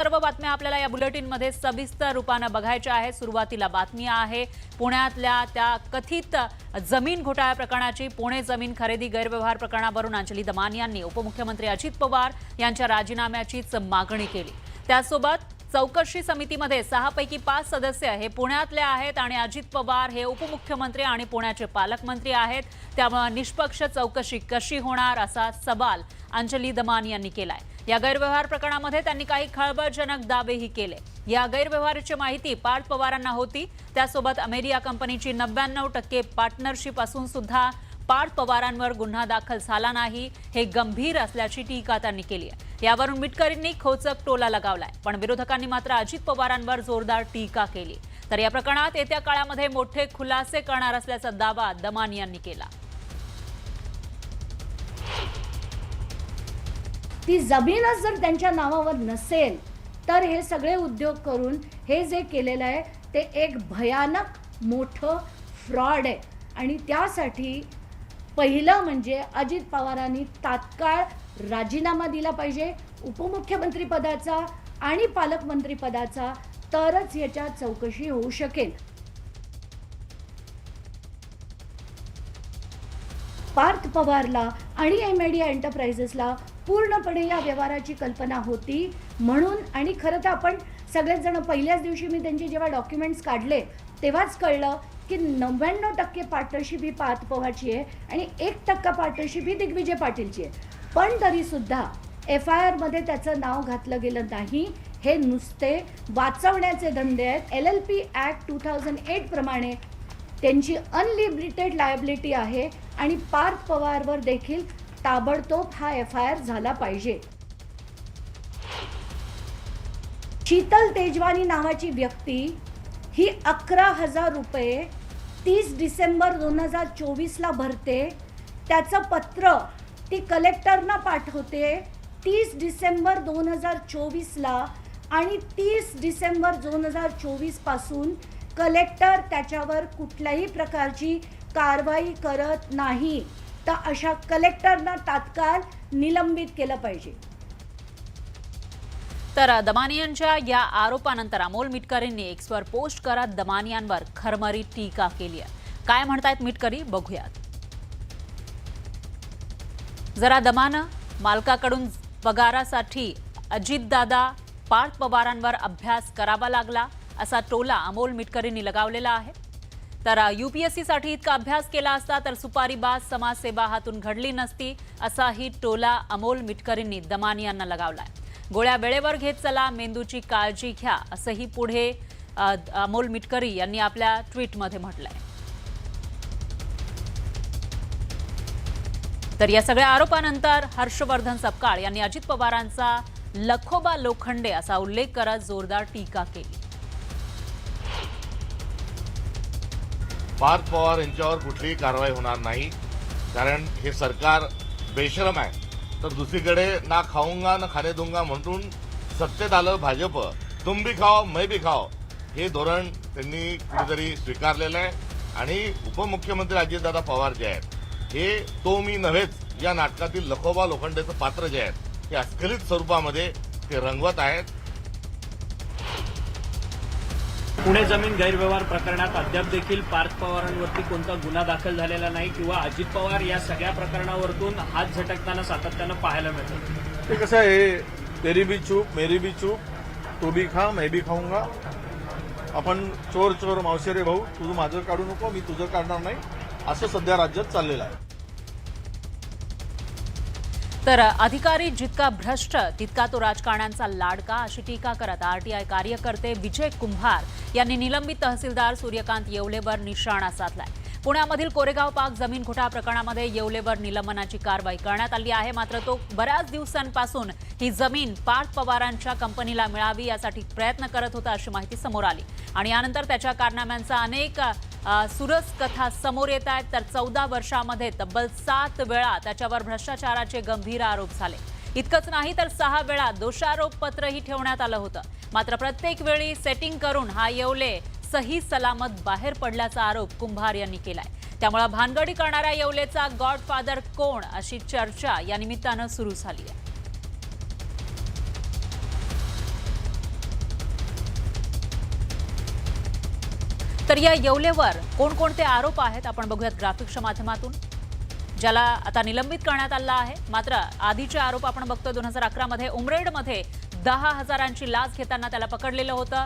सर्व बातम्या आपल्याला या बुलेटिनमध्ये सविस्तर रूपानं बघायच्या आहेत. सुरुवातीला बातमी आहे पुण्यातल्या त्या कथित जमीन घोटाळा प्रकरणाची पुणे जमीन खरेदी गैरव्यवहार प्रकरणावरून अंजली दमान यांनी उपमुख्यमंत्री अजित पवार यांच्या राजीनाम्याचीच मागणी केली. त्यासोबत चौकशी समितीमध्ये सहापैकी पाच सदस्य हे पुण्यातले आहेत आणि अजित पवार हे उपमुख्यमंत्री आणि पुण्याचे पालकमंत्री आहेत. त्यामुळे निष्पक्ष चौकशी कशी होणार असा सवाल अंजली दमान यांनी केला आहे या गैरव्यवहार प्रकरणामध्ये त्यांनी काही खळबळजनक दावेही केले. या गैरव्यवहाराची माहिती पार्थ पवारांना होती. त्यासोबत अमेरिया कंपनीची नव्याण्णव टक्के पार्टनरशिप असून सुद्धा पार्थ पवारांवर गुन्हा दाखल झाला नाही. हे गंभीर असल्याची टीका त्यांनी केली आहे. यावरून मिटकरींनी खोचक टोला लगावलाय. पण विरोधकांनी मात्र अजित पवारांवर जोरदार टीका केली. तर या प्रकरणात येत्या काळामध्ये मोठे खुलासे करणार असल्याचा दावा दमान यांनी केला. ती जमीनच जर त्यांच्या नावावर नसेल तर हे सगळे उद्योग करून हे जे केलेलं आहे ते एक भयानक मोठं फ्रॉड आहे. आणि त्यासाठी पहिलं म्हणजे अजित पवारांनी तात्काळ राजीनामा दिला पाहिजे उपमुख्यमंत्रीपदाचा आणि पालकमंत्रीपदाचा तरच याच्या चौकशी होऊ शकेल. पार्थ पवारला आणि एम आय डी एंटरप्राइजेसला पूर्णपणे या व्यवहाराची कल्पना होती. म्हणून आणि खरं तर आपण सगळेच जण पहिल्याच दिवशी मी त्यांचे जेव्हा डॉक्युमेंट्स काढले तेव्हाच कळलं की नव्याण्णव टक्के पार्टनरशिप ही पात पवारची आहे आणि एक टक्का पार्टनरशिप ही दिग्विजय पाटीलची आहे. पण तरीसुद्धा एफ आय आरमध्ये त्याचं नाव घातलं गेलं नाही. हे नुसते वाचवण्याचे धंदे आहेत. L L P act two thousand eight प्रमाणे त्यांची अनलिमिटेड लायबिलिटी आहे आणि पार्थ पवारवर देखील ताबडतोब हा एफ आय आर झाला पाहिजे. शीतल तेजवानी नावाची व्यक्ती ही अकरा हजार रुपये तीस डिसेंबर दोन हजार चोवीसला भरते. त्याचं पत्र ती कलेक्टरना पाठवते तीस डिसेंबर दोन हजार चोवीसला आणि तीस डिसेंबर दोन हजार चोवीसपासून कलेक्टर त्याच्यावर कुठल्याही प्रकारची कारवाई करत नाही. तर अशा कलेक्टरना तात्काळ निलंबित केलं पाहिजे. तर दमानियांच्या या आरोपानंतर अमोल मिटकरींनी एक्सवर पोस्ट करत दमानियांवर खरमरी टीका केली आहे. काय म्हणतायत मिटकरी? बघूयात. जरा दमानं मालकाकडून पगारासाठी अजितदादा पार्थ पवारांवर अभ्यास करावा लागला असा टोला अमोल मिटकरींनी लगावलेला आहे. तर युपीएससीसाठी इतका अभ्यास केला असता तर सुपारीबाज समाजसेवा हातून घडली नसती असाही टोला अमोल मिटकरींनी दमानियांना लगावलाय. गोळ्या वेळेवर घेत चला मेंदूची काळजी घ्या असंही पुढे अमोल मिटकरी यांनी आपल्या ट्विटमध्ये म्हटलंय. तर या सगळ्या आरोपानंतर हर्षवर्धन सपकाळ यांनी अजित पवारांचा लखोबा लोखंडे असा उल्लेख करत जोरदार टीका केली. पार्थ पवार यांच्यावर कुठलीही कारवाई होणार नाही. कारण हे सरकार बेशरम आहे. तर दुसरीकडे ना खाऊंगा ना खाणे दुंगा म्हणून सत्तेत आलं भाजप. तुम भी खाओ मै भी खाओ. हे धोरण त्यांनी कुठेतरी स्वीकारलेलं आहे. आणि उपमुख्यमंत्री अजितदादा पवार जे आहेत हे तो मी नव्हेच या नाटकातील लखोबा लोखंडेचं पात्र जे आहेत हे अस्खलित स्वरूपामध्ये ते रंगवत आहेत. पुणे जमीन गैरव्यवहार प्रकरणात अद्याप देखील पार्थ पवारांवरती कोणता गुन्हा दाखल झालेला नाही किंवा अजित पवार या सगळ्या प्रकरणावरतून हात झटकताना सातत्यानं पाहायला मिळतं. ते कसं आहे तेरी बी चूप मेरी बी चूप तू बी खा मैं बी खाऊंगा. आपण चोर चोर मावशेरे भाऊ तुझं माझं काढू नको मी तुझं काढणार नाही. असं सध्या राज्यात चाललेलं आहे. तर अधिकारी जितका भ्रष्ट तितका तो राजकारण्यांचा लाडका अशी टीका करत आरटीआय कार्यकर्ते विजय कुंभार यांनी निलंबित तहसीलदार सूर्यकांत येवलेवर निशाणा साधलाय. पुण्यामधील कोरेगाव पाक जमीन घोटाळा प्रकरणामध्ये येवलेवर निलंबनाची कारवाई करण्यात आली आहे. मात्र तो बऱ्याच दिवसांपासून ही जमीन पार्थ पवारांच्या कंपनीला मिळावी यासाठी प्रयत्न करत होता अशी माहिती समोर आली. आणि यानंतर त्याच्या कारनाम्यांचा अनेक सुरस कथा समोर येत आहेत. तर चौदा वर्षामध्ये तब्बल सात वेळा त्याच्यावर भ्रष्टाचाराचे गंभीर आरोप झाले. इतकंच नाही तर सहा वेळा दोषारोप पत्रही ठेवण्यात आलं होतं. मात्र प्रत्येक वेळी सेटिंग करून हा येवले सही सलामत बाहेर पडल्याचा आरोप कुंभार यांनी केलाय. त्यामुळे भानगडी करणाऱ्या येवलेचा गॉडफादर कोण अशी चर्चा या निमित्तानं सुरू झाली आहे. तर या येवलेवर कोणकोणते आरोप आहेत आपण बघूयात ग्राफिक्सच्या माध्यमातून ज्याला आता निलंबित करण्यात आला आहे. मात्र आधीचे आरोप आपण बघतो दोन हजार अकरामध्ये उमरेडमध्ये दहा हजारांची लाच घेताना त्याला पकडलेलं होतं.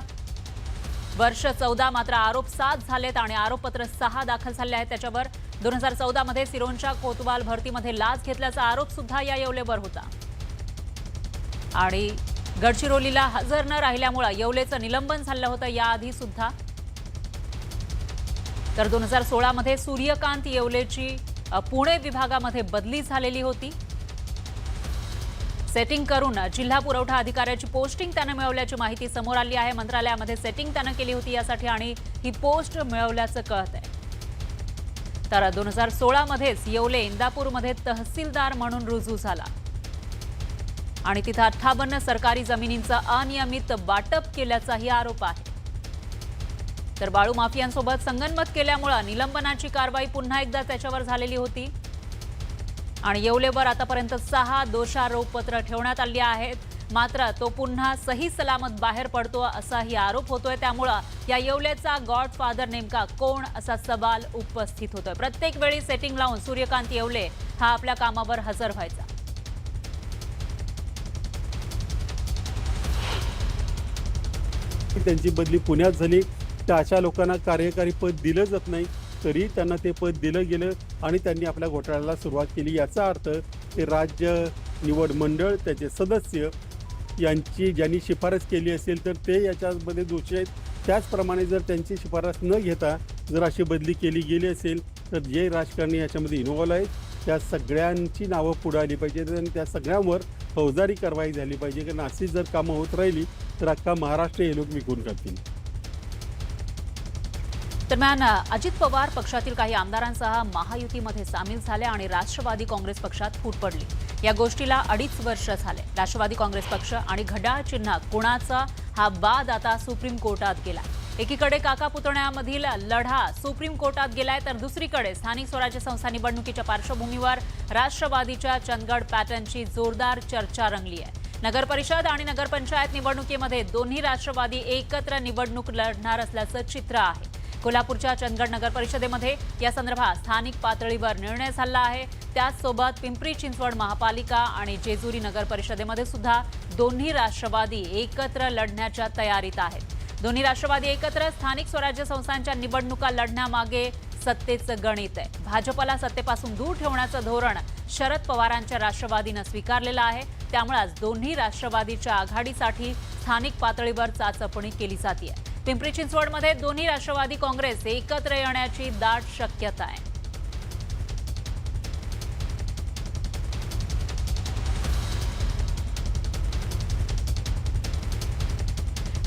वर्ष चौदा मात्र आरोप सात झालेत आणि आरोपपत्र सहा दाखल झाले आहेत. त्याच्यावर दोन हजार चौदामध्ये सिरोंच्या कोतवाल भरतीमध्ये लाच घेतल्याचा आरोप सुद्धा या येवलेवर होता. आणि गडचिरोलीला हजर न राहिल्यामुळे येवलेचं निलंबन झालं होतं याआधी सुद्धा. तर दोन हजार सोळामध्ये सूर्यकांत येवलेची पुणे विभागामध्ये बदली झालेली होती. सेटिंग करून जिल्हा पुरवठा अधिकाऱ्याची पोस्टिंग त्यानं मिळवल्याची माहिती समोर आली आहे. मंत्रालयामध्ये सेटिंग त्यानं केली होती यासाठी आणि ही पोस्ट मिळवल्याचं कळत आहे तर दोन हजार सोळामध्येच येवले इंदापूरमध्ये तहसीलदार म्हणून रुजू झाला. आणि तिथं अठ्ठावन्न सरकारी जमिनींचं अनियमित वाटप केल्याचाही आरोप आहे. तर बाळू माफियांसोबत संगनमत केल्यामुळं निलंबनाची कारवाई पुन्हा एकदा त्याच्यावर झालेली होती. आणि येवलेवर आतापर्यंत सहा दोषारोपपत्र ठेवण्यात आली आहेत. मात्र तो पुन्हा सही सलामत बाहेर पडतो असाही आरोप होतोय. त्यामुळं या येवलेचा गॉडफादर नेमका कोण असा सवाल उपस्थित होतोय. प्रत्येक वेळी सेटिंग लावून सूर्यकांत येवले हा आपल्या कामावर हजर व्हायचा. त्यांची बदली पुण्यात झाली. तर अशा लोकांना कार्यकारी पद दिलं जात नाही तरी त्यांना ते पद दिलं गेलं आणि त्यांनी आपल्या घोटाळ्याला सुरुवात केली. याचा अर्थ ते राज्य निवड मंडळ त्याचे सदस्य यांची ज्यांनी शिफारस केली असेल तर ते याच्यामध्ये दोषी आहेत. त्याचप्रमाणे जर त्यांची शिफारस न घेता जर अशी बदली केली गेली असेल तर जे राजकारणी याच्यामध्ये इन्व्हॉल्व आहेत त्या सगळ्यांची नावं पुढं आली पाहिजेत आणि त्या सगळ्यांवर फौजदारी कारवाई झाली पाहिजे. कारण अशी जर कामं होत राहिली तर अख्खा महाराष्ट्र हे लोक विकून करतील दरम्यान अजित पवार पक्षातील काही आमदारांसह महायुतीमध्ये सामील झाले आणि राष्ट्रवादी काँग्रेस पक्षात फूट पडली. या गोष्टीला अडीच वर्ष झाले. राष्ट्रवादी काँग्रेस पक्ष आणि घड्याळ चिन्ह कुणाचा हा वाद आता सुप्रीम कोर्टात गेला. एकीकडे काका पुतण्यामधील लढा सुप्रीम कोर्टात गेलाय तर दुसरीकडे स्थानिक स्वराज्य संस्था निवडणुकीच्या पार्श्वभूमीवर राष्ट्रवादीच्या चंदगड पॅटर्नची जोरदार चर्चा रंगली आहे नगर परिषद आणि नगरपंचायत निवडणुकीमध्ये दोन्ही राष्ट्रवादी एकत्र निवडणूक लढणार असल्याचं चित्र आहे. कोल्हापूरच्या चंदगड नगर परिषदेमध्ये या संदर्भात स्थानिक पातळीवर निर्णय झाला आहे. त्याचसोबत पिंपरी चिंचवड महापालिका आणि जेजुरी नगर परिषदेमध्ये सुद्धा दोन्ही राष्ट्रवादी एकत्र लढण्याच्या तयारीत आहेत. दोन्ही राष्ट्रवादी एकत्र स्थानिक स्वराज्य संस्थांच्या निवडणुका लढण्यामागे सत्तेचं गणित आहे. भाजपला सत्तेपासून दूर ठेवण्याचं धोरण शरद पवारांच्या राष्ट्रवादीनं स्वीकारलेलं आहे. त्यामुळेच दोन्ही राष्ट्रवादीच्या आघाडीसाठी स्थानिक पातळीवर चाचपणी केली जाते पिंपरी चिंचवडमध्ये दोन्ही राष्ट्रवादी काँग्रेस एकत्र येण्याची दाट शक्यता आहे.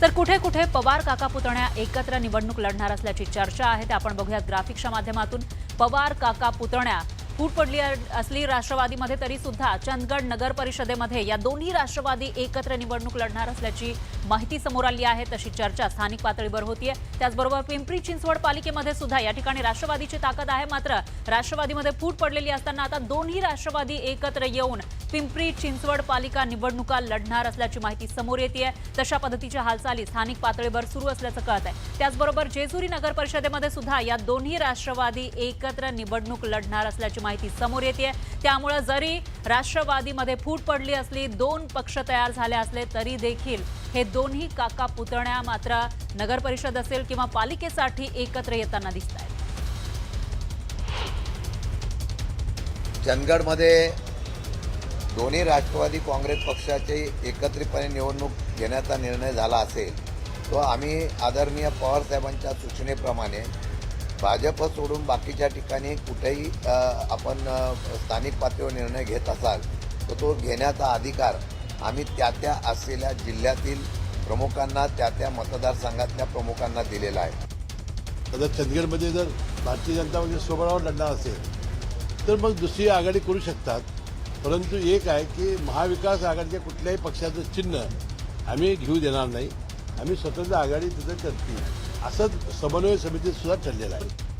तर कुठे कुठे पवार काका पुतण्या एकत्र निवडणूक लढणार असल्याची चर्चा आहे ते आपण बघूयात. ग्राफिक्सच्या माध्यमातून पवार काका पुतण्या फूट पडली असली राष्ट्रवादीमध्ये तरी सुद्धा चंदगड नगर परिषदेमध्ये या दोन्ही राष्ट्रवादी एकत्र निवडणूक लढणार असल्याची माहिती समोर आली आहे. तशी चर्चा स्थानिक पातळीवर होतीये. त्याचबरोबर पिंपरी चिंचवड पालिकेमध्ये सुद्धा या ठिकाणी राष्ट्रवादीची ताकद आहे. मात्र राष्ट्रवादीमध्ये फूट पडलेली असताना आता दोन्ही राष्ट्रवादी एकत्र येऊन पिंपरी चिंचवड पालिका निवडणुका लढणार असल्याची माहिती समोर येते तशा पद्धतीच्या हालचाली स्थानिक पातळीवर सुरू असल्याचं कळत आहे त्याचबरोबर जेजुरी नगर परिषदेमध्ये सुद्धा या दोन्ही राष्ट्रवादी एकत्र निवडणूक लढणार असल्याची माहिती समोर येते त्यामुळं जरी राष्ट्रवादीमध्ये फूट पडली असली दोन पक्ष तयार झाले असले तरी देखील हे दोन्ही काका पुतण्या मात्र नगर परिषद असेल किंवा पालिकेसाठी एकत्र येताना दिसत आहेत चंदगडमध्ये दोन्ही राष्ट्रवादी काँग्रेस पक्षाचे एकत्रितपणे निवडणूक घेण्याचा निर्णय झाला असेल तो आम्ही आदरणीय पवारसाहेबांच्या सूचनेप्रमाणे भाजप सोडून बाकीच्या ठिकाणी कुठेही आपण स्थानिक पातळीवर निर्णय घेत असाल तर तो घेण्याचा अधिकार आम्ही त्या त्या असलेल्या जिल्ह्यातील प्रमुखांना त्या त्या मतदारसंघातल्या प्रमुखांना दिलेला आहे. आता चंदगडमध्ये जर भारतीय जनता पक्ष स्वबळावर लढणार असेल तर मग दुसरी आघाडी करू शकतात. परंतु एक आहे की महाविकास आघाडीच्या कुठल्याही पक्षाचं चिन्ह आम्ही घेऊ देणार नाही. आम्ही स्वतंत्र आघाडी तिथं करतील असंच समन्वय समितीत सुद्धा ठरलेलं आहे.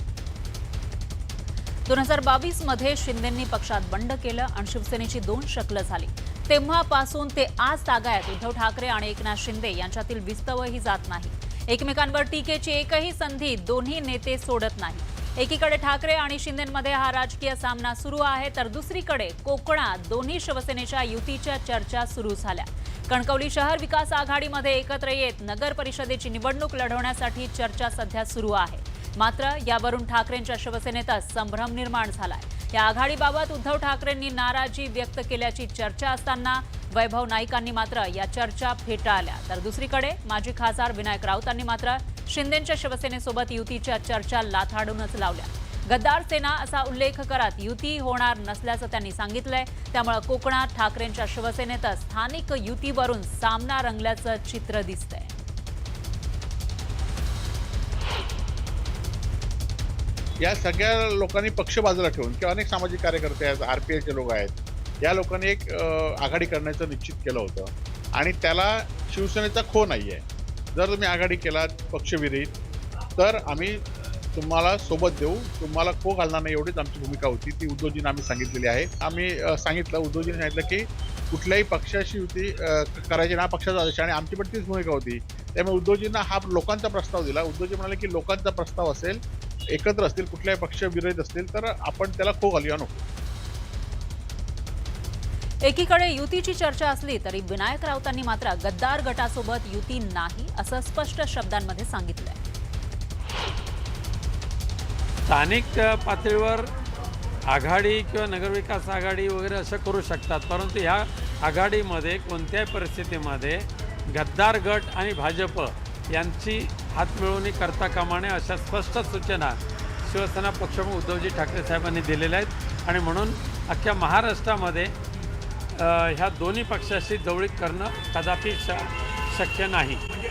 दोन हजार बावीसमध्ये शिंदेंनी पक्षात बंड केलं आणि शिवसेनेची दोन शकलं झाली. तेव्हापासून ते आज तागायत उद्धव ठाकरे आणि एकनाथ शिंदे यांच्यातील विस्तवही जात नाही. एकमेकांवर टीकेची एकही संधी दोन्ही नेते सोडत नाही. एकीकडे ठाकरे आणि शिंदेमध्ये हा राजकीय सामना सुरू आहे तर दुसरीकडे कोकणात दोन्ही शिवसेनेच्या युतीच्या चर्चा सुरू झाल्या. कणकवली शहर विकास आघाडीमध्ये एकत्र येत नगर परिषदेची निवडणूक लढवण्यासाठी चर्चा सध्या सुरू आहे. मात्र यावरून ठाकरेंच्या शिवसेनेतच संभ्रम निर्माण झालाय. या आघाडीबाबत उद्धव ठाकरेंनी नाराजी व्यक्त केल्याची चर्चा असताना वैभव नाईकांनी मात्र या चर्चा फेटाळल्या. तर दुसरीकडे माजी खासदार विनायक राऊतांनी मात्र शिंदेच्या शिवसेनेसोबत युतीच्या चर्चा लाथाडूनच लावल्या. गद्दार सेना असा उल्लेख करत युती होणार नसल्याचं त्यांनी सांगितलंय. त्यामुळे कोकणात ठाकरेंच्या शिवसेनेतच स्थानिक युतीवरून सामना रंगल्याचं चित्र दिसतंय. या सगळ्या लोकांनी पक्ष बाजूला ठेवून किंवा अनेक सामाजिक कार्यकर्ते आहेत आर पी आयचे लोक आहेत या लोकांनी एक आघाडी करण्याचं निश्चित केलं होतं. आणि त्याला शिवसेनेचा खो नाही आहे जर तुम्ही आघाडी केलात पक्षविरहित तर आम्ही तुम्हाला सोबत देऊ. तुम्हाला खो घालणार नाही एवढीच आमची भूमिका होती. ती उद्धवजींना आम्ही सांगितलेली आहे. आम्ही सांगितलं उद्धवजींनी सांगितलं की कुठल्याही पक्षाशी युती करायची ना पक्षाचा आदेश आणि आमची पण तीच भूमिका होती. त्यामुळे उद्धवजींना हा लोकांचा प्रस्ताव दिला. उद्धवजी म्हणाले की लोकांचा प्रस्ताव असेल एकत्र असतील कुठल्याही पक्ष विरोध असतील तर आपण त्याला खो घालूया नको. एकीकडे युतीची चर्चा असली तरी विनायक राऊतांनी मात्र गद्दार गटासोबत युती नाही असं स्पष्ट शब्दांमध्ये सांगितलंय. स्थानिक पातळीवर आघाडी किंवा नगरविकास आघाडी वगैरे असं करू शकतात. परंतु ह्या आघाडीमध्ये कोणत्याही परिस्थितीमध्ये गद्दार गट आणि भाजप यांची हातमिळवणी करता कामा नये अशा स्पष्ट सूचना शिवसेना पक्षप्रमुख उद्धवजी ठाकरे साहेबांनी दिलेल्या आहेत. आणि म्हणून अख्ख्या महाराष्ट्रामध्ये ह्या दोन्ही पक्षाशी जवळीक करणं कदापि श शक्य नाही.